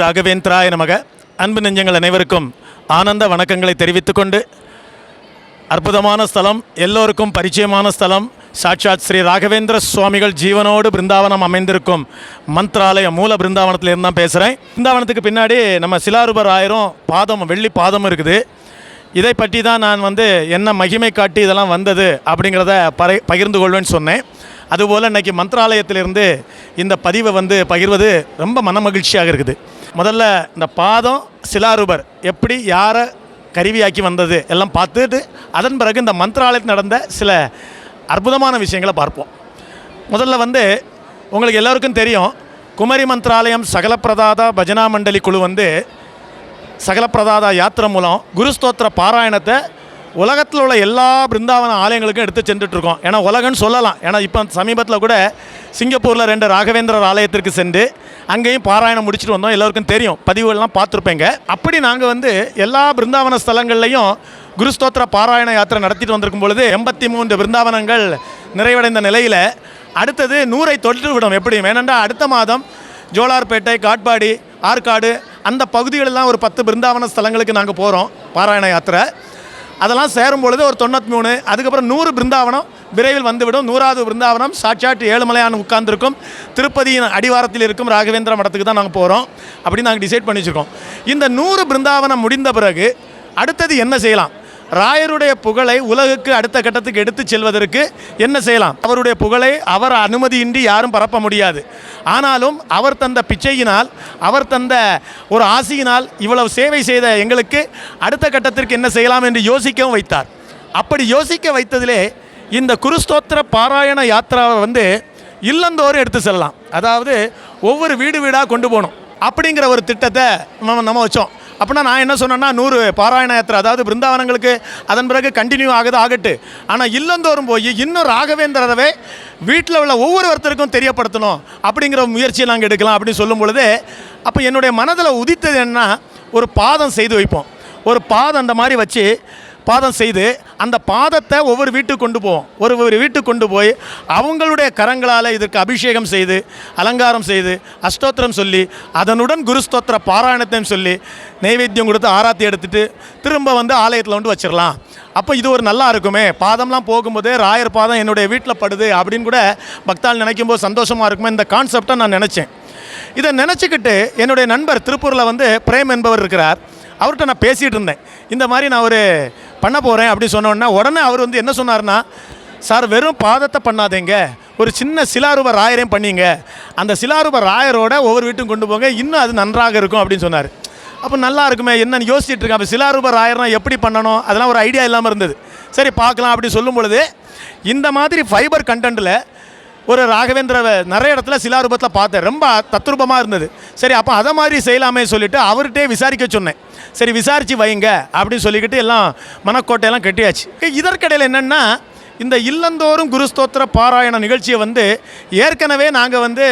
ராகவேந்திராய நமக. அன்பு நெஞ்சங்கள் அனைவருக்கும் ஆனந்த வணக்கங்களை தெரிவித்துக்கொண்டு அற்புதமான ஸ்தலம் எல்லோருக்கும் பரிச்சயமான ஸ்தலம் சாட்சாத் ஸ்ரீ ராகவேந்திர சுவாமிகள் ஜீவனோடு பிருந்தாவனம் அமைந்திருக்கும் மந்த்ராலய மூல பிருந்தாவனத்திலிருந்து தான் பேசுகிறேன் பிருந்தாவனத்துக்கு பின்னாடி நம்ம சிலாரூபர் ஆயிரம் பாதம் வெள்ளி பாதம் இருக்குது. இதை பற்றி தான் நான் வந்து என்ன மகிமை காட்டி இதெல்லாம் வந்தது அப்படிங்கிறத பரை பகிர்ந்து கொள்வேன்னு சொன்னேன். அதுபோல் இன்றைக்கி மந்த்ராலயத்திலிருந்து இந்த பதிவை வந்து பகிர்வது ரொம்ப மன மகிழ்ச்சியாக இருக்குது. முதல்ல இந்த பாதம் சிலாரூபர் எப்படி யாரை கருவியாக்கி வந்தது எல்லாம் பார்த்துட்டு அதன் பிறகு இந்த மந்திராலயத்தில் நடந்த சில அற்புதமான விஷயங்களை பார்ப்போம். முதல்ல வந்து உங்களுக்கு எல்லோருக்கும் தெரியும் குமரி மந்த்ராலயம் சகலப்பிரதாதா பஜனா மண்டலி குழு வந்து சகலப்பிரதாதா யாத்திரை மூலம் குருஸ்தோத்திர பாராயணத்தை உலகத்தில் உள்ள எல்லா பிருந்தாவன ஆலயங்களுக்கும் எடுத்து சென்றுட்டு இருக்கோம் ஏன்னா உலகம்னு சொல்லலாம். ஏன்னா இப்போ சமீபத்தில் கூட சிங்கப்பூரில் ரெண்டு ராகவேந்திரர் ஆலயத்திற்கு சென்று அங்கேயும் பாராயணம் முடிச்சுட்டு வந்தோம். எல்லோருக்கும் தெரியும். பதிவுகள்லாம் பார்த்துருப்பேங்க. அப்படி நாங்கள் வந்து எல்லா பிருந்தாவன ஸ்தலங்கள்லையும் குருஸ்தோத்திர பாராயண யாத்திரை நடத்திட்டு வந்திருக்கும் பொழுது எண்பத்தி மூன்று பிருந்தாவனங்கள் நிறைவடைந்த நிலையில் அடுத்தது நூறை தொட்டு விடும். எப்படியும். ஏனென்றால் அடுத்த மாதம் ஜோலார்பேட்டை காட்பாடி ஆற்காடு அந்த பகுதிகளெல்லாம் ஒரு பத்து பிருந்தாவன ஸ்தலங்களுக்கு நாங்கள் போகிறோம் பாராயண யாத்திரை. அதெல்லாம் சேரும் பொழுது ஒரு தொண்ணூற்றி மூணு அதுக்கப்புறம் நூறு பிருந்தாவனம் விரைவில் வந்துவிடும். நூறாவது பிருந்தாவனம் சாட்சாட் ஏழுமலையான் உட்கார்ந்துருக்கும். திருப்பதியின் அடிவாரத்தில் இருக்கும் ராகவேந்திர மடத்துக்கு தான் நாங்கள் போகிறோம் அப்படின்னு நாங்கள் டிசைட் பண்ணி வச்சுருக்கோம் இந்த நூறு பிருந்தாவனம் முடிந்த பிறகு அடுத்தது என்ன செய்யலாம்? ராயருடைய புகழை உலகுக்கு அடுத்த கட்டத்துக்கு எடுத்து செல்வதற்கு என்ன செய்யலாம்? அவருடைய புகழை அவர் அனுமதியின்றி யாரும் பரப்ப முடியாது. ஆனாலும் அவர் தந்த பிச்சையினால் அவர் தந்த ஒரு ஆசையினால் இவ்வளவு சேவை செய்த எங்களுக்கு அடுத்த கட்டத்திற்கு என்ன செய்யலாம் என்று யோசிக்கவும் வைத்தார். அப்படி யோசிக்க வைத்ததிலே இந்த குருஸ்தோத்திர பாராயண யாத்திராவை வந்து இல்லந்தோறும் எடுத்து செல்லலாம். அதாவது ஒவ்வொரு வீடு வீடாக கொண்டு போகணும். அப்படிங்கிற ஒரு திட்டத்தை நம்ம நம்ம வச்சோம். அப்படின்னா நான் என்ன சொன்னேன்னா நூறு பாராயண யாத்திரை அதாவது பிருந்தாவனங்களுக்கு அதன் பிறகு கண்டினியூ ஆகுது ஆகட்டு. ஆனால் இல்லந்தோறும் போய் இன்னும் ராகவேந்திரரவே வீட்டில் உள்ள ஒவ்வொருத்தருக்கும் தெரியப்படுத்தணும். அப்படிங்கிற முயற்சியை நாங்கள் எடுக்கலாம் அப்படின்னு சொல்லும் பொழுது அப்போ என்னுடைய மனதில் உதித்தது என்ன ஒரு பாதம் செய்து வைப்போம். ஒரு பாதம் அந்த மாதிரி வச்சு பாதம் செய்து அந்த பாதத்தை ஒவ்வொரு வீட்டுக்கு கொண்டு போவோம். ஒரு ஒரு வீட்டுக்கு கொண்டு போய் அவங்களுடைய கரங்களால் இதற்கு அபிஷேகம் செய்து அலங்காரம் செய்து அஷ்டோத்திரம் சொல்லி அதனுடன் குருஸ்தோத்திர பாராயணத்தையும் சொல்லி நைவேத்தியம் கொடுத்து ஆராத்தி எடுத்துட்டு திரும்ப வந்து ஆலயத்தில் வந்து வச்சிடலாம் அப்போ இது ஒரு நல்லா இருக்குமே. பாதம்லாம் போகும்போதே ராயர் பாதம் என்னுடைய வீட்டில் படுது அப்படின்னு கூட பக்தால் நினைக்கும் போது சந்தோஷமாக இருக்குமே. இந்த கான்செப்டை நான் நினச்சேன். இதை நினச்சிக்கிட்டு என்னுடைய நண்பர் திருப்பூரில் வந்து பிரேம் என்பவர் இருக்கிறார். அவர்கிட்ட நான் பேசிகிட்டு இருந்தேன். இந்த மாதிரி நான் ஒரு பண்ண போகிறேன் அப்படின்னு சொன்னோன்னே உடனே அவர் வந்து என்ன சொன்னார்னா சார் வெறும் பாதத்தை பண்ணாதீங்க. ஒரு சின்ன சிலாரூப ராயரையும் பண்ணீங்க. அந்த சிலாரூப ராயரோட ஒவ்வொரு வீட்டும் கொண்டு போங்க. இன்னும் அது நன்றாக இருக்கும் அப்படின்னு சொன்னார். அப்போ நல்லா இருக்குமே என்னன்னு யோசிச்சுட்டு இருக்கேன். அப்போ சிலாரூப ராயர்னா எப்படி பண்ணணும்? அதெல்லாம் ஒரு ஐடியா இல்லாமல் இருந்தது. சரி பார்க்கலாம் அப்படி சொல்லும் பொழுது இந்த மாதிரி ஃபைபர் கண்டென்ட்டில் ஒரு ராகவேந்திரவை நிறைய இடத்துல சிலாரூபத்தில் பார்த்தேன். ரொம்ப தத்ரூபமாக இருந்தது. சரி அப்போ அதை மாதிரி செய்யலாமே சொல்லிட்டு அவர்கிட்டே விசாரிக்க சொன்னேன். சரி விசாரித்து வைங்க அப்படின்னு சொல்லிக்கிட்டு எல்லாம் மனக்கோட்டையெல்லாம் கட்டியாச்சு. இதற்கிடையில் என்னென்னா இந்த இல்லந்தோறும் குருஸ்தோத்திர பாராயண நிகழ்ச்சியை வந்து ஏற்கனவே நாங்கள் வந்து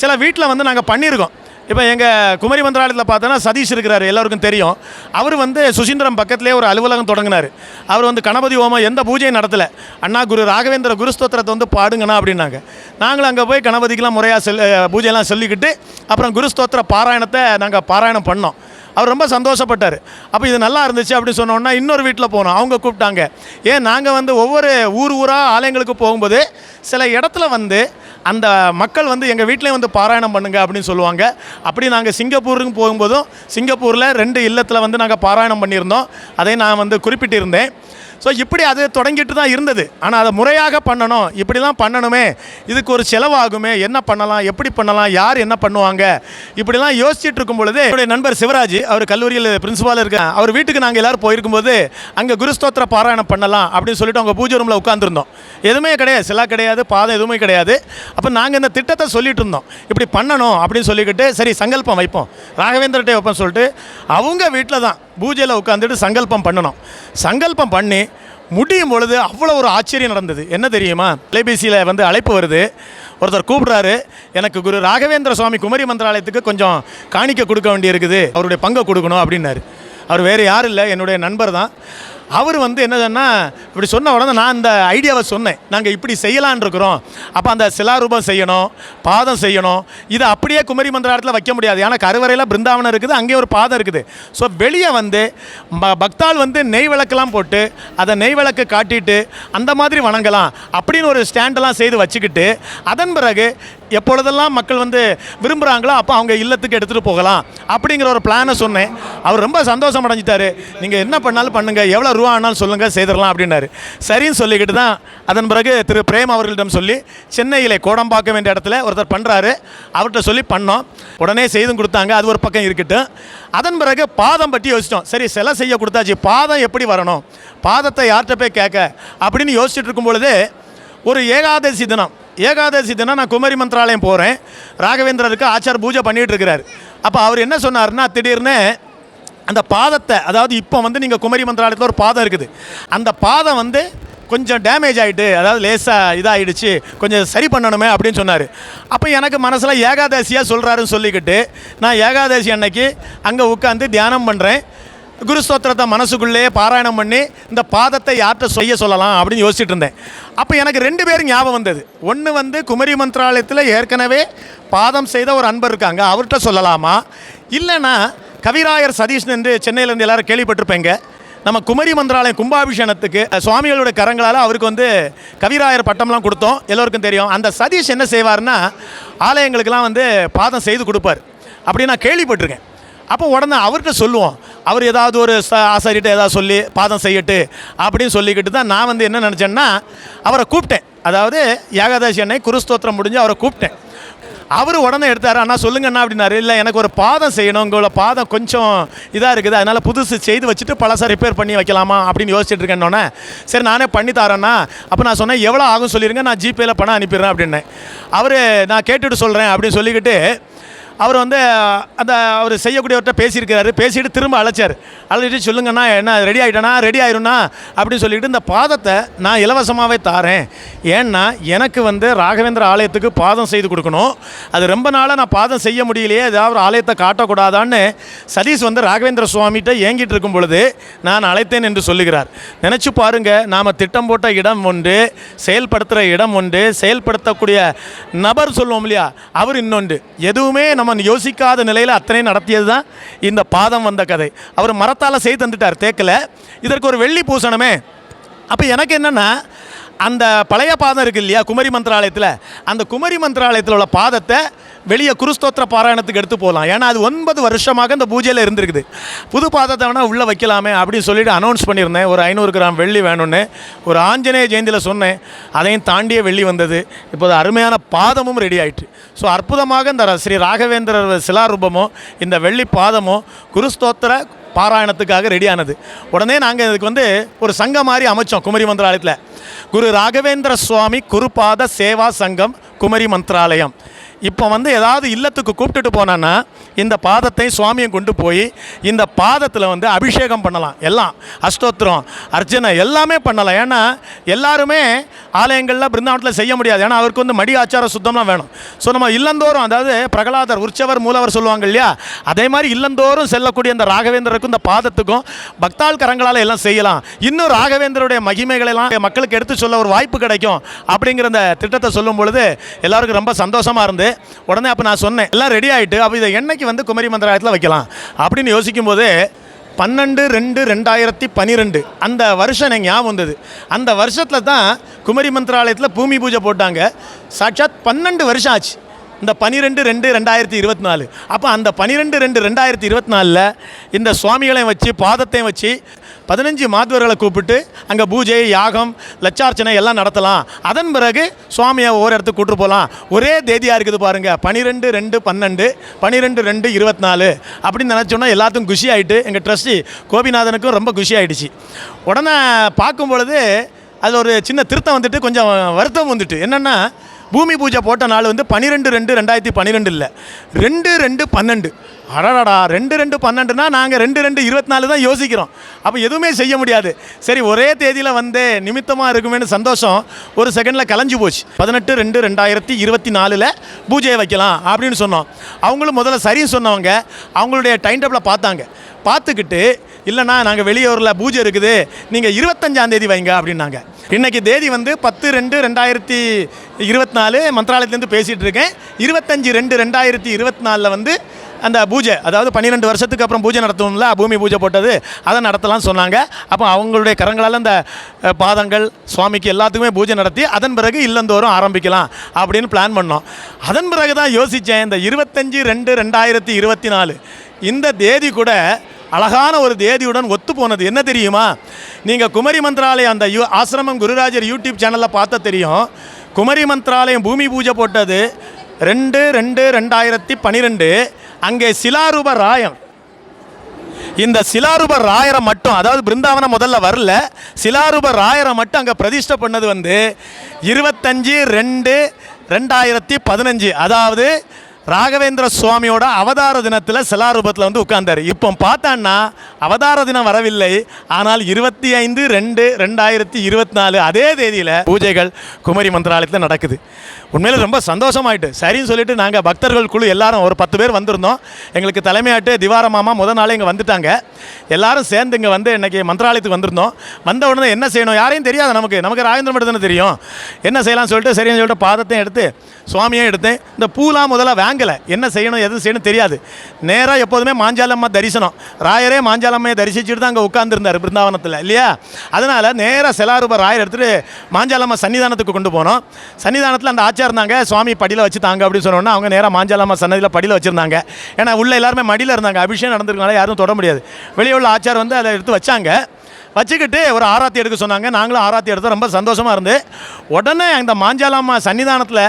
சில வீட்டில் வந்து நாங்கள் பண்ணியிருக்கோம். இப்போ எங்கள் குமரி மந்திராலயத்தில் பார்த்தோன்னா சதீஷ் இருக்கிறாரு எல்லாருக்கும் தெரியும். அவர் வந்து சுசீந்திரம் பக்கத்துலேயே ஒரு அலுவலகம் தொடங்கினார். அவர் வந்து கணபதி ஹோமம் எந்த பூஜையும் நடத்தலை. அண்ணா குரு ராகவேந்திர குருஸ்தோத்திரத்தை வந்து பாடுங்கண்ணா அப்படின்னாங்க. நாங்களும் அங்கே போய் கணபதிக்கெலாம் முறையாக செல் பூஜையெல்லாம் சொல்லிக்கிட்டு அப்புறம் குருஸ்தோத்திர பாராயணத்தை நாங்கள் பாராயணம் பண்ணோம். அவர் ரொம்ப சந்தோஷப்பட்டார். அப்போ இது நல்லா இருந்துச்சு அப்படின்னு சொன்னோன்னா இன்னொரு வீட்டில் போனோம். அவங்க கூப்பிட்டாங்க. ஏன் நாங்கள் வந்து ஒவ்வொரு ஊர் ஊராக ஆலயங்களுக்கு போகும்போது சில இடத்துல வந்து அந்த மக்கள் வந்து எங்கள் வீட்டிலே வந்து பாராயணம் பண்ணுங்க அப்படின்னு சொல்லுவாங்க. அப்படி நாங்கள் சிங்கப்பூருக்கு போகும்போதும் சிங்கப்பூரில் ரெண்டு இல்லத்தில் வந்து நாங்கள் பாராயணம் பண்ணியிருந்தோம். அதை நான் வந்து குறிப்பிட்டிருந்தேன். ஸோ இப்படி அது தொடங்கிட்டு தான் இருந்தது. ஆனால் அதை முறையாக பண்ணணும். இப்படி தான் பண்ணணுமே. இதுக்கு ஒரு செலவாகுமே. என்ன பண்ணலாம்? எப்படி பண்ணலாம்? யார் என்ன பண்ணுவாங்க? இப்படிலாம் யோசிச்சுட்டு இருக்கும் பொழுது என்னுடைய நண்பர் சிவராஜ் அவர் கல்லூரியில் பிரின்சிபால் இருக்க அவர் வீட்டுக்கு நாங்கள் எல்லோரும் போயிருக்கும்போது அங்கே குருஸ்தோத்திர பாராயணம் பண்ணலாம் அப்படின்னு சொல்லிட்டு அவங்க பூஜை ரூமில் உட்காந்துருந்தோம் எதுவுமே கிடையாது. சிலா கிடையாது பாதம் எதுவுமே கிடையாது. அப்போ நாங்கள் இந்த திட்டத்தை சொல்லிட்டு இருந்தோம். இப்படி பண்ணணும் அப்படின்னு சொல்லிக்கிட்டு சரி சங்கல்பம் வைப்போம். ராகவேந்திரட்டை வைப்போம் சொல்லிட்டு அவங்க வீட்டில் தான் பூஜையில் உட்காந்துட்டு சங்கல்பம் பண்ணணும். சங்கல்பம் பண்ணி முடியும் பொழுது அவ்வளோ ஒரு ஆச்சரியம் நடந்தது. என்ன தெரியுமா? தொலைபேசியில் வந்து அழைப்பு வருது. ஒருத்தர் கூப்பிட்றாரு. எனக்கு குரு ராகவேந்திர சுவாமி குமரி மந்திராலயத்துக்கு கொஞ்சம் காணிக்க கொடுக்க வேண்டியிருக்குது. அவருடைய பங்கை கொடுக்கணும் அப்படின்னாரு. அவர் வேறு யாரும் இல்லை. என்னுடைய நண்பர் தான். அவர் வந்து என்னதுன்னா இப்படி சொன்ன உடனே நான் இந்த ஐடியாவை சொன்னேன். நாங்கள் இப்படி செய்யலான் இருக்கிறோம். அப்போ அந்த சிலாரூபம் செய்யணும் பாதம் செய்யணும். இது அப்படியே குமரி மந்திராலயத்தில் வைக்க முடியாது. ஏன்னா கருவறையில் பிருந்தாவனம் இருக்குது அங்கேயே ஒரு பாதம் இருக்குது. ஸோ வெளியே வந்து பக்தால் வந்து நெய் விளக்கெல்லாம் போட்டு அதை நெய் விளக்கு காட்டிட்டு அந்த மாதிரி வணங்கலாம். அப்படின்னு ஒரு ஸ்டாண்டெல்லாம் செய்து வச்சுக்கிட்டு அதன் பிறகு எப்பொழுதெல்லாம் மக்கள் வந்து விரும்புகிறாங்களோ அப்போ அவங்க இல்லத்துக்கு எடுத்துகிட்டு போகலாம். அப்படிங்கிற ஒரு பிளானை சொன்னேன். அவர் ரொம்ப சந்தோஷம் அடைஞ்சிட்டாரு. நீங்கள் என்ன பண்ணாலும் பண்ணுங்கள் எவ்வளோ ரூபா ஆனாலும் சொல்லுங்கள் செய்திடலாம் அப்படின்னாரு. சரின்னு சொல்லிக்கிட்டு தான் அதன் பிறகு திரு பிரேம் அவர்களிடம் சொல்லி சென்னையிலே கோடம்பாக்கம் என்ற இடத்துல ஒருத்தர் பண்ணுறாரு அவர்கிட்ட சொல்லி பண்ணோம். உடனே செய்தும் கொடுத்தாங்க. அது ஒரு பக்கம் இருக்கட்டும். அதன் பிறகு பாதம் பற்றி யோசித்தோம் சரி சிலை செய்ய கொடுத்தாச்சு. பாதம் எப்படி வரணும்? பாதத்தை யார்கிட்ட போய் கேட்க? அப்படின்னு யோசிச்சுட்டு இருக்கும் பொழுது ஒரு ஏகாதசி தினம். ஏகாதசி தினம் நான் குமரி மந்திராலயம் போகிறேன் ராகவேந்திரருக்கு ஆச்சார் பூஜை பண்ணிகிட்டு இருக்கிறாரு அப்போ அவர் என்ன சொன்னார்னா திடீர்னு அந்த பாதத்தை அதாவது இப்போ வந்து நீங்கள் குமரி மந்திராலயத்தில் ஒரு பாதம் இருக்குது. அந்த பாதம் வந்து கொஞ்சம் டேமேஜ் ஆகிட்டு அதாவது லேசாக இதாகிடுச்சு கொஞ்சம் சரி பண்ணணுமே அப்படின்னு சொன்னார். அப்போ எனக்கு மனசில் ஏகாதசியாக சொல்கிறாருன்னு சொல்லிக்கிட்டு நான் ஏகாதசி அன்னைக்கு அங்கே உட்காந்து தியானம் பண்ணுறேன் குரு ஸ்தோத்திரத்தை மனசுக்குள்ளே பாராயணம் பண்ணி இந்த பாதத்தை யார்கிட்ட செய்ய சொல்லலாம் அப்படின்னு யோசிச்சுட்டு இருந்தேன். அப்போ எனக்கு ரெண்டு பேரும் ஞாபகம் வந்தது. ஒன்று வந்து குமரி மந்திராலயத்தில் ஏற்கனவே பாதம் செய்த ஒரு அன்பர் இருக்காங்க. அவர்கிட்ட சொல்லலாமா? இல்லைன்னா கவிராயர் சதீஷ் என்று சென்னையிலேருந்து எல்லாரும் கேள்விப்பட்டிருப்பேங்க. நம்ம குமரி மந்திராலயம் கும்பாபிஷேகத்துக்கு சுவாமிகளுடைய கரங்களால் அவருக்கு வந்து கவிராயர் பட்டம்லாம் கொடுத்தோம். எல்லோருக்கும் தெரியும். அந்த சதீஷ் என்ன செய்வார்னா ஆலயங்களுக்கெல்லாம் வந்து பாதம் செய்து கொடுப்பார். அப்படி நான் கேள்விப்பட்டிருக்கேன். அப்போ உடனே அவர்கிட்ட சொல்லுவோம். அவர் ஏதாவது ஒரு ச- ஆசாரிகிட்ட ஏதாவது சொல்லி பாதம் செய்யட்டு அப்படின்னு சொல்லிக்கிட்டு தான் நான் வந்து என்ன நினச்சேன்னா அவரை கூப்பிட்டேன். அதாவது ஏகாதசி அன்னை குருஸ்தோத்திரம் முடிஞ்சு அவரை கூப்பிட்டேன். அவர் உடனே எடுத்தார் அண்ணா சொல்லுங்க அண்ணா அப்படின்னாரு. இல்லை எனக்கு ஒரு பாதம் செய்யணும் உங்களோட பாதம் கொஞ்சம் இதாக இருக்குது. அதனால் புதுசு செய்து வச்சுட்டு பழசை ரிப்பேர் பண்ணி வைக்கலாமா? அப்படின்னு யோசிச்சுட்டு இருக்கேன்னொன்னே சரி நானே பண்ணி தரேன்னா அப்போ நான் சொன்னேன் எவ்வளோ ஆகும் சொல்லிடுங்க நான் ஜிபேயில் பணம் அனுப்பிடுறேன் அப்படின்னேன். அவர் நான் கேட்டுட்டு சொல்கிறேன் அப்படின்னு சொல்லிக்கிட்டு அவர் வந்து அந்த அவர் செய்யக்கூடியவர்கிட்ட பேசியிருக்கிறாரு. பேசிட்டு திரும்ப அழைச்சார். அழைச்சிட்டு சொல்லுங்கண்ணா என்ன ரெடி ஆகிட்டேனா ரெடி ஆயிரும்னா அப்படின்னு சொல்லிட்டு இந்த பாதத்தை நான் இலவசமாகவே தாரேன். ஏன்னா எனக்கு வந்து ராகவேந்திர ஆலயத்துக்கு பாதம் செய்து கொடுக்கணும். அது ரொம்ப நாளாக நான் பாதம் செய்ய முடியலையே ஏதாவது ஒரு ஆலயத்தை காட்டக்கூடாதான்னு சதீஷ் வந்து ராகவேந்திர சுவாமிகிட்ட ஏங்கிட்டு இருக்கும் பொழுது நான் அழைத்தேன் என்று சொல்லுகிறார். நினச்சி பாருங்க நாம் திட்டம் போட்ட இடம் ஒன்று செயல்படுத்துகிற இடம் ஒன்று செயல்படுத்தக்கூடிய நபர் சொல்லுவோம் இல்லையா? அவர் இன்னொன்று. எதுவுமே நம்ம யோசிக்காத நிலையில் அத்தனை நடத்தியது தான் இந்த பாதம் வந்த கதை. அவர் மரத்தால் செய்து தந்துட்டார் தேக்கில். இதற்கு ஒரு வெள்ளி பூசணமே. அப்போ எனக்கு என்னென்னா அந்த பழைய பாதம் இருக்கு இல்லையா குமரி மந்திராலயத்தில்? அந்த குமரி மந்திராலயத்தில் உள்ள பாதத்தை வெளியே குருஸ்தோத்திர பாராயணத்துக்கு எடுத்து போகலாம் ஏன்னா அது ஒன்பது வருஷமாக இந்த பூஜையில் இருந்திருக்குது. புது பாதத்தை வேணால் உள்ளே வைக்கலாமே அப்படின்னு சொல்லிட்டு அனௌன்ஸ் பண்ணியிருந்தேன். ஒரு ஐநூறு கிராம் வெள்ளி வேணும்னு. ஒரு ஆஞ்சநேய ஜெயந்தியில் சொன்னேன். அதையும் தாண்டிய வெள்ளி வந்தது. இப்போது அருமையான பாதமும் ரெடி ஆயிட்டு. ஸோ அற்புதமாக இந்த ஸ்ரீ ராகவேந்திரர் சிலாரூபமும் இந்த வெள்ளி பாதமும் குருஸ்தோத்திர பாராயணத்துக்காக ரெடியானது. உடனே நாங்கள் இதுக்கு வந்து ஒரு சங்கம் மாதிரி அமைச்சோம் குமரி மந்திராலயத்தில். குரு ராகவேந்திர சுவாமி குருபாத சேவா சங்கம் குமரி மந்திராலயம். இப்போ வந்து ஏதாவது இல்லத்துக்கு கூப்பிட்டுட்டு போனான்னா இந்த பாதத்தை சுவாமியை கொண்டு போய் இந்த பாதத்தில் வந்து அபிஷேகம் பண்ணலாம். எல்லாம் அஷ்டோத்திரம் அர்ச்சனை எல்லாமே பண்ணலாம். ஏன்னா எல்லாருமே ஆலயங்களில் பிருந்தாவனத்தில் செய்ய முடியாது. ஏன்னா அவருக்கு வந்து மடி ஆச்சார சுத்தம்லாம் வேணும். ஸோ நம்ம இல்லந்தோறும் அதாவது பிரகலாதர் உற்சவர் மூலவர் சொல்லுவாங்க இல்லையா? அதே மாதிரி இல்லந்தோறும் செல்லக்கூடிய இந்த ராகவேந்தருக்கும் இந்த பாதத்துக்கும் பக்தால் கரங்களால் எல்லாம் செய்யலாம். இன்னும் ராகவேந்தருடைய மகிமைகளெல்லாம் மக்களுக்கு எடுத்து சொல்ல ஒரு வாய்ப்பு கிடைக்கும் அப்படிங்கிற இந்த திட்டத்தை சொல்லும் பொழுது எல்லாருக்கும் ரொம்ப சந்தோஷமாக இருந்து உடனே அப்போ நான் சொன்னேன் எல்லாம் ரெடி ஆகிட்டு அப்போ இதை என்னைக்கு வந்து குமரி மந்திராலயத்தில் வைக்கலாம்? அப்படின்னு யோசிக்கும் போதே பன்னெண்டு ரெண்டு ரெண்டாயிரத்தி பன்னிரெண்டு அந்த வருஷம் எனக்கு ஞாபகம் வந்தது. அந்த வருஷத்தில் தான் குமரி மந்திராலயத்தில் பூமி பூஜை போட்டாங்க. சாட்சாத் பன்னெண்டு வருஷம் ஆச்சு. இந்த பனிரெண்டு ரெண்டு ரெண்டாயிரத்தி இருபத்தி நாலு. அப்போ அந்த பனிரெண்டு ரெண்டு ரெண்டாயிரத்தி இருபத்தி நாலில் இந்த சுவாமிகளையும் வச்சு பாதத்தையும் வச்சு பதினஞ்சு மாதவர்களை கூப்பிட்டு அங்கே பூஜை யாகம் லட்சார்ச்சனை எல்லாம் நடத்தலாம். அதன் பிறகு சுவாமியை ஒவ்வொரு இடத்துக்கு கூட்டு போகலாம் ஒரே தேதியாக இருக்குது பாருங்கள் பனிரெண்டு ரெண்டு பன்னெண்டு பனிரெண்டு ரெண்டு இருபத்தி நாலு அப்படின்னு நினச்சோன்னா எல்லாத்துக்கும் குஷி ஆகிட்டு எங்கள் ட்ரஸ்டி கோபிநாதனுக்கும் ரொம்ப குஷி ஆகிடுச்சு உடனே பார்க்கும் பொழுது அது ஒரு சின்ன திருத்தம் வந்துட்டு கொஞ்சம் வருத்தம் வந்துட்டு. என்னென்னா பூமி பூஜை போட்ட நாள் வந்து பன்னிரெண்டு ரெண்டு ரெண்டாயிரத்தி பன்னிரெண்டு இல்லை. ரெண்டு ரெண்டு பன்னெண்டு. அடடடா ரெண்டு ரெண்டு பன்னெண்டுனா நாங்கள் ரெண்டு ரெண்டு இருபத்தி நாலு தான் யோசிக்கிறோம். அப்போ எதுவுமே செய்ய முடியாது. சரி ஒரே தேதியில் வந்து நிமித்தமாக இருக்குமேனு சந்தோஷம். ஒரு செகண்டில் கலைஞ்சு போச்சு. பதினெட்டு ரெண்டு ரெண்டாயிரத்தி இருபத்தி நாலில் பூஜையை வைக்கலாம் அப்படின்னு சொன்னோம். அவங்களும் முதல்ல சரின்னு சொன்னவங்க அவங்களுடைய டைம் டேபிளை பார்த்தாங்க. பார்த்துக்கிட்டு இல்லைண்ணா நாங்கள் வெளியூரில் பூஜை இருக்குது நீங்கள் இருபத்தஞ்சாம் தேதி வைங்க அப்படின்னாங்க. இன்றைக்கி தேதி வந்து பத்து ரெண்டு ரெண்டாயிரத்தி இருபத்தி நாலு மந்திராலயத்துலேருந்து பேசிகிட்டு இருக்கேன். இருபத்தஞ்சி ரெண்டு ரெண்டாயிரத்தி இருபத்தி நாலில் வந்து அந்த பூஜை அதாவது பன்னிரெண்டு வருஷத்துக்கு அப்புறம் பூஜை நடத்துவோம்ல பூமி பூஜை போட்டது அதை நடத்தலாம்னு சொன்னாங்க. அப்போ அவங்களுடைய கரங்களால் அந்த பாதங்கள் சுவாமிக்கு எல்லாத்துக்குமே பூஜை நடத்தி அதன் பிறகு இல்லந்தோறும் ஆரம்பிக்கலாம் அப்படின்னு பிளான் பண்ணோம். அதன் பிறகு தான் யோசித்தேன் இந்த இருபத்தஞ்சி ரெண்டு ரெண்டாயிரத்தி இருபத்தி நாலு இந்த தேதி கூட அழகான ஒரு தேதியுடன் ஒத்து போனது என்ன தெரியுமா? நீங்கள் குமரி மந்திராலயம் அந்த யூ ஆசிரமம் குருராஜர் யூடியூப் சேனலில் பார்த்தா தெரியும். குமரி மந்திராலயம் பூமி பூஜை போட்டது ரெண்டு ரெண்டு ரெண்டாயிரத்தி பன்னிரெண்டு அங்கே சிலாரூப ராயம். இந்த சிலாரூப ராயரை மட்டும் அதாவது பிருந்தாவனம் முதல்ல வரல சிலாரூப ராயரை மட்டும் அங்கே பிரதிஷ்டை பண்ணது வந்து இருபத்தஞ்சி ரெண்டு ரெண்டாயிரத்தி பதினஞ்சு. அதாவது ராகவேந்திர சுவாமியோட அவதார தினத்தில் சிலாரூபத்தில் வந்து உட்கார்ந்தார். இப்போ பார்த்தான்னா அவதார தினம் வரவில்லை. ஆனால் இருபத்தி ஐந்து ரெண்டு ரெண்டாயிரத்தி இருபத்தி நாலு அதே தேதியில் பூஜைகள் குமரி மந்திராலயத்தில் நடக்குது. உண்மையில் ரொம்ப சந்தோஷமாயிட்டு. சரின்னு சொல்லிட்டு நாங்கள் பக்தர்கள் குழு எல்லாரும் ஒரு பத்து பேர் வந்திருந்தோம். எங்களுக்கு தலைமையாட்டு திவார மாமா முத நாளே இங்கே வந்துட்டாங்க. எல்லாரும் சேர்ந்து இங்கே வந்து இன்றைக்கி மந்திராலயத்துக்கு வந்திருந்தோம். வந்த உடனே என்ன செய்யணும்? யாரையும் தெரியாது நமக்கு. நமக்கு ராஜேந்திர மட்டும் தானே தெரியும். என்ன செய்யலாம்னு சொல்லிட்டு சரின்னு சொல்லிட்டு பாதத்தையும் எடுத்து சுவாமியும் எடுத்தேன் இந்த பூலாம் முதல்ல தாங்கலை. என்ன செய்யணும் எது செய்யணும் தெரியாது. நேராக எப்போதுமே மாஞ்சாலம்மா தரிசனம். ராயரே மாஞ்சாலம்மையை தரிசிச்சுட்டு தான் அங்கே உட்காந்துருந்தார் பிருந்தாவனத்தில் இல்லையா? அதனால் நேராக செலாரூப ராயர் எடுத்துகிட்டு மாஞ்சாலம்மா சன்னிதானத்துக்கு கொண்டு போனோம். சன்னிதானத்தில் அந்த ஆச்சார் இருந்தாங்க சுவாமி படியில் வச்சு தாங்க அப்படின்னு சொன்னோன்னா அவங்க நேராக மாஞ்சாலம்மா சன்னதியில் படியில் வச்சுருந்தாங்க. ஏன்னா உள்ளே எல்லாருமே மடியில் இருந்தாங்க. அபிஷேகம் நடந்திருக்கனால யாரும் தொட முடியாது. வெளியே உள்ள ஆச்சார் வந்து அதை எடுத்து வச்சாங்க. வச்சுக்கிட்டு ஒரு ஆராத்தி எடுக்க சொன்னாங்க. நாங்களும் ஆராத்தி எடுத்து ரொம்ப சந்தோஷமாக இருந்து. உடனே அந்த மாஞ்சாலம்மா சன்னிதானத்தில்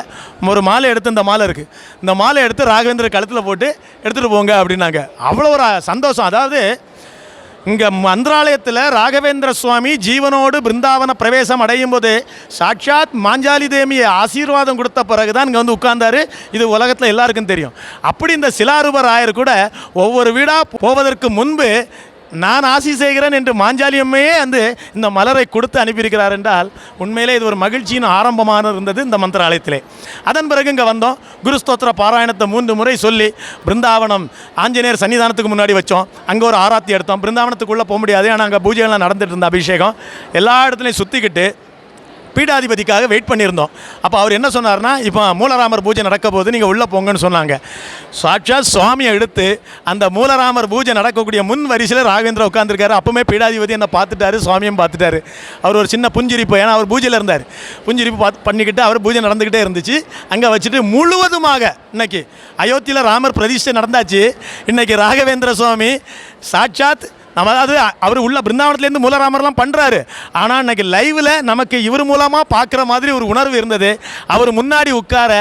ஒரு மாலை எடுத்து இந்த மாலை இருக்குது இந்த மாலை எடுத்து ராகவேந்திர கழுத்தில் போட்டு எடுத்துகிட்டு போங்க அப்படின்னாங்க. அவ்வளோ ஒரு சந்தோஷம். அதாவது இங்கே மந்திராலயத்தில் ராகவேந்திர சுவாமி ஜீவனோடு பிருந்தாவன பிரவேசம் அடையும் போது சாட்சாத் மாஞ்சாலி தேவியை ஆசீர்வாதம் கொடுத்த பிறகு தான் இங்கே வந்து உட்கார்ந்தாரு. இது உலகத்தில் எல்லாருக்கும் தெரியும். அப்படி இந்த சிலாரூப ராயர் கூட ஒவ்வொரு வீடாக போவதற்கு முன்பு நான் ஆசி செய்கிறேன் என்று மாஞ்சாலியம்மையே வந்து இந்த மலரை கொடுத்து அனுப்பியிருக்கிறார் என்றால் உண்மையிலே இது ஒரு மகிழ்ச்சியின் ஆரம்பமான இருந்தது இந்த மந்திராலயத்திலே. அதன் பிறகு இங்கே வந்தோம். குருஸ்தோத்திர பாராயணத்தை மூன்று முறை சொல்லி பிருந்தாவனம் ஆஞ்சநேயர் சன்னிதானத்துக்கு முன்னாடி வச்சோம். அங்கே ஒரு ஆராத்தி எடுத்தோம். பிருந்தாவனத்துக்குள்ளே போக முடியாது. ஆனால் அங்கே பூஜைகள்லாம் நடந்துட்டு இருந்த அபிஷேகம். எல்லா இடத்துலையும் சுற்றிக்கிட்டு பீடாதிபதிக்காக வெயிட் பண்ணியிருந்தோம். அப்போ அவர் என்ன சொன்னார்னா இப்போ மூலராமர் பூஜை நடக்க போது நீங்கள் உள்ளே போங்கன்னு சொன்னாங்க. சாட்சாத் சுவாமியை எடுத்து அந்த மூலராமர் பூஜை நடக்கக்கூடிய முன் வரிசையில் ராகவேந்திரா உட்காந்துருக்காரு அப்போவுமே பீடாதிபதி என்னை பார்த்துட்டாரு சுவாமியும் பார்த்துட்டாரு. அவர் ஒரு சின்ன புஞ்சிரிப்பு ஏன்னா அவர் பூஜையில் இருந்தார். புஞ்சிரிப்பு பார்த்து பண்ணிக்கிட்டு அவர் பூஜை நடந்துக்கிட்டே இருந்துச்சு. அங்கே வச்சுட்டு முழுவதுமாக இன்னைக்கு அயோத்தியில் ராமர் பிரதிஷ்டை நடந்தாச்சு. இன்றைக்கி ராகவேந்திர சுவாமி சாட்சாத் நம்ம அதாவது அவர் உள்ள பிருந்தாவனத்துலேருந்து மூலராமர்லாம் பண்ணுறாரு ஆனால் இன்னைக்கு லைவில் நமக்கு இவர் மூலமாக பார்க்குற மாதிரி ஒரு உணர்வு இருந்தது. அவர் முன்னாடி உட்கார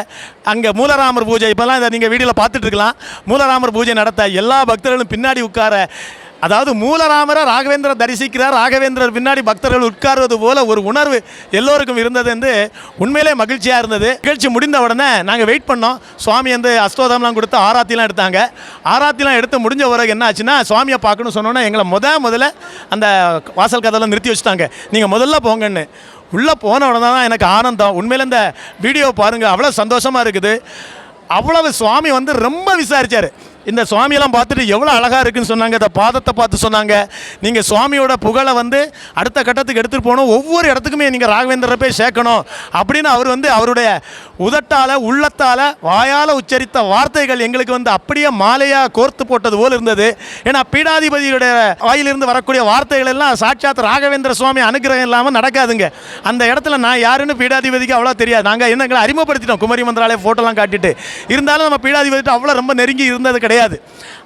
அங்கே மூலராமர் பூஜை இப்போல்லாம் இதை நீங்கள் வீடியோவில் பார்த்துட்ருக்கலாம் மூலராமர் பூஜை நடத்த எல்லா பக்தர்களும் பின்னாடி உட்கார அதாவது மூலராமரை ராகவேந்திரர் தரிசிக்கிறார். ராகவேந்திரர் பின்னாடி பக்தர்கள் உட்கார்வது போல ஒரு உணர்வு எல்லோருக்கும் இருந்தது வந்து உண்மையிலே மகிழ்ச்சியாக இருந்தது. நிகழ்ச்சி முடிந்த உடனே நாங்கள் வெயிட் பண்ணோம். சுவாமி வந்து அஸ்தோதம்லாம் கொடுத்து ஆராத்திலாம் எடுத்தாங்க. ஆராத்திலாம் எடுத்து முடிஞ்ச பிறகு என்ன ஆச்சுன்னா சுவாமியை பார்க்கணும்னு சொன்னோன்னே எங்களை முத முதல்ல அந்த வாசல் கதெல்லாம் நிறுத்தி வச்சுட்டாங்க. நீங்கள் முதல்ல போங்கன்னு. உள்ளே போன உடனே தான் எனக்கு ஆனந்தம். உண்மையில் இந்த வீடியோ பாருங்கள் அவ்வளோ சந்தோஷமாக இருக்குது. அவ்வளவு சுவாமி வந்து ரொம்ப விசாரிச்சார். இந்த சுவாமியெல்லாம் பார்த்துட்டு எவ்வளோ அழகாக இருக்குன்னு சொன்னாங்க. இந்த பாதத்தை பார்த்து சொன்னாங்க. நீங்கள் சுவாமியோட புகழை வந்து அடுத்த கட்டத்துக்கு எடுத்துகிட்டு போகணும். ஒவ்வொரு இடத்துக்குமே நீங்கள் ராகவேந்திர போய் சேர்க்கணும் அப்படின்னு அவர் வந்து அவருடைய உதட்டால் உள்ளத்தால் வாயால் உச்சரித்த வார்த்தைகள் எங்களுக்கு வந்து அப்படியே மாலையாக கோர்த்து போட்டது போல் இருந்தது. ஏன்னா பீடாதிபதியுடைய வாயிலிருந்து வரக்கூடிய வார்த்தைகள் எல்லாம் சாட்சாத் ராகவேந்திர சுவாமி அனுகிரகம் இல்லாமல் நடக்காதுங்க. அந்த இடத்துல நான் யாருன்னு பீடாதிபதிக்கு அவ்வளோ தெரியாது. நாங்கள் என்ன எங்களை அறிமுகப்படுத்திட்டோம். குமரி மந்திராலய ஃபோட்டோலாம் காட்டிட்டு. இருந்தாலும் நம்ம பீடாதிபதிட்டு அவ்வளோ ரொம்ப நெருங்கி இருந்தது கிடையாது. கிடையாது.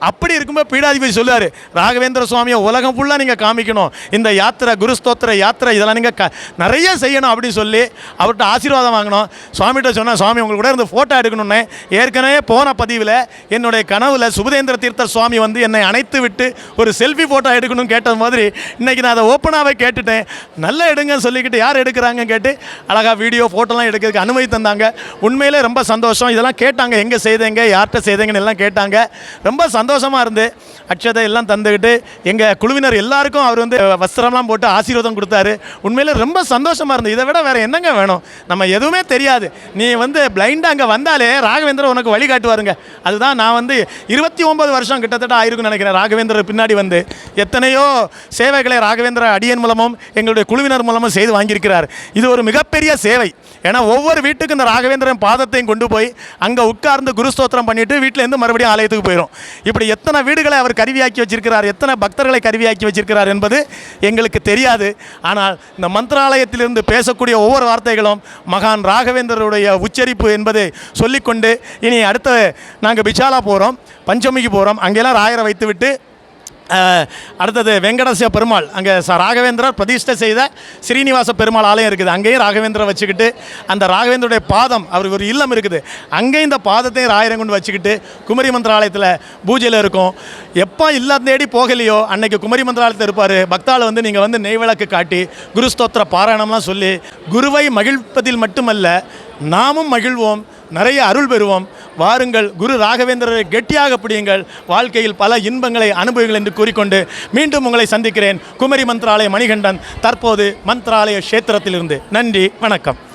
அப்படி இருக்கும்போது பீடாதிபதி சொல்லுவார் ராகவேந்திர சுவாமியை உலகம் ஃபுல்லாக நீங்கள் காமிக்கணும். இந்த யாத்திரை குருஸ்தோத்திர யாத்திரை இதெல்லாம் நீங்கள் க நிறைய செய்யணும் அப்படின்னு சொல்லி அவர்கிட்ட ஆசீர்வாதம் வாங்கணும். சுவாமிகிட்ட சொன்னால் சுவாமி உங்களுக்கு கூட இருந்து ஃபோட்டோ எடுக்கணும்னு ஏற்கனவே போன பதிவில் என்னுடைய கனவில் சுபதேந்திர தீர்த்தர் சுவாமி வந்து என்னை அணைத்து விட்டு ஒரு செல்ஃபி ஃபோட்டோ எடுக்கணும்னு கேட்டது மாதிரி இன்னைக்கு நான் அதை ஓப்பனாகவே கேட்டுட்டேன். நல்லா எடுங்கன்னு சொல்லிக்கிட்டு யார் எடுக்கிறாங்கன்னு கேட்டு அழகாக வீடியோ ஃபோட்டோலாம் எடுக்கிறதுக்கு அனுமதி தந்தாங்க. உண்மையிலே ரொம்ப சந்தோஷம். இதெல்லாம் கேட்டாங்க எங்கே செய்தேங்க? யார்கிட்ட செய்தேங்கன்னு எல்லாம் கேட்டாங்க. ரொம்ப சந்தோஷமாக இருந்து அக்ஷதை எல்லாம் தந்துக்கிட்டு எங்கள் குழுவினர் எல்லாருக்கும் அவர் வந்து வஸ்திரம்லாம் போட்டு ஆசீர்வாதம் கொடுத்தாரு. உண்மையில் ரொம்ப சந்தோஷமாக இருந்தது. இதை விட வேறு என்னங்க வேணும்? நம்ம எதுவுமே தெரியாது. நீ வந்து பிளைண்டாக அங்கே வந்தாலே ராகவேந்திரர் உனக்கு வழி காட்டுவாருங்க. அதுதான் நான் வந்து இருபத்தி ஒம்பது வருஷம் கிட்டத்தட்ட ஆயிருக்கும்னு நினைக்கிறேன். ராகவேந்திரர் பின்னாடி வந்து எத்தனையோ சேவைகளை ராகவேந்திர அடியன் மூலமும் எங்களுடைய குழுவினர் மூலமும் செய்து வாங்கியிருக்கிறார். இது ஒரு மிகப்பெரிய சேவை. ஏன்னா ஒவ்வொரு வீட்டுக்கும் இந்த ராகவேந்திரன் பாதத்தையும் கொண்டு போய் அங்கே உட்கார்ந்து குருஸ்தோத்திரம் பண்ணிவிட்டு வீட்டிலேருந்து மறுபடியும் ஆலயத்துக்கு போயிடும் இப்படி எத்தனை வீடுகளை அவர் கருவியாக்கி வச்சிருக்கிறார் எத்தனை பக்தர்களை கருவியாக்கி வச்சிருக்கிறார் என்பது எங்களுக்கு தெரியாது. ஆனால் இந்த மந்திராலயத்திலிருந்து பேசக்கூடிய ஒவ்வொரு வார்த்தைகளும் மகான் ராகவேந்தருடைய உச்சரிப்பு என்பதை சொல்லிக்கொண்டு இனி அடுத்த நாங்கள் பிச்சாலா போகிறோம் பஞ்சமிக்கு போகிறோம் அங்கெல்லாம் ராயரை வைத்துவிட்டு அடுத்தது வெங்கடசிய பெருமாள். அங்கே ச ராகவேந்திரர் பிரதிஷ்டை செய்த ஸ்ரீனிவாச பெருமாள் ஆலயம் இருக்குது. அங்கேயும் ராகவேந்திரர் வச்சுக்கிட்டு அந்த ராகவேந்தருடைய பாதம் அவருக்கு ஒரு இல்லம் இருக்குது. அங்கேயும் இந்த பாதத்தையும் ராயிரம் கொண்டு வச்சுக்கிட்டு குமரி மந்திராலயத்தில் பூஜையில் இருக்கும். எப்போ இல்லம் தேடி போகலையோ அன்னைக்கு குமரி மந்திராலயத்தில் இருப்பார். பக்தால் வந்து நீங்கள் வந்து நெய்விளக்கு காட்டி குருஸ்தோத்திர பாராயணம்லாம் சொல்லி குருவை மகிழ்ப்பதில் மட்டுமல்ல நாமும் மகிழ்வோம். நிறைய அருள் பெறுவோம். வாருங்கள் குரு ராகவேந்திரரை கெட்டியாக பிடியுங்கள். வாழ்க்கையில் பல இன்பங்களை அனுபவிங்கள் என்று கூறிக்கொண்டு மீண்டும் உங்களை சந்திக்கிறேன். குமரி மந்திராலய மணிகண்டன் தற்போது மந்திராலய கஷேத்திரத்திலிருந்து. நன்றி வணக்கம்.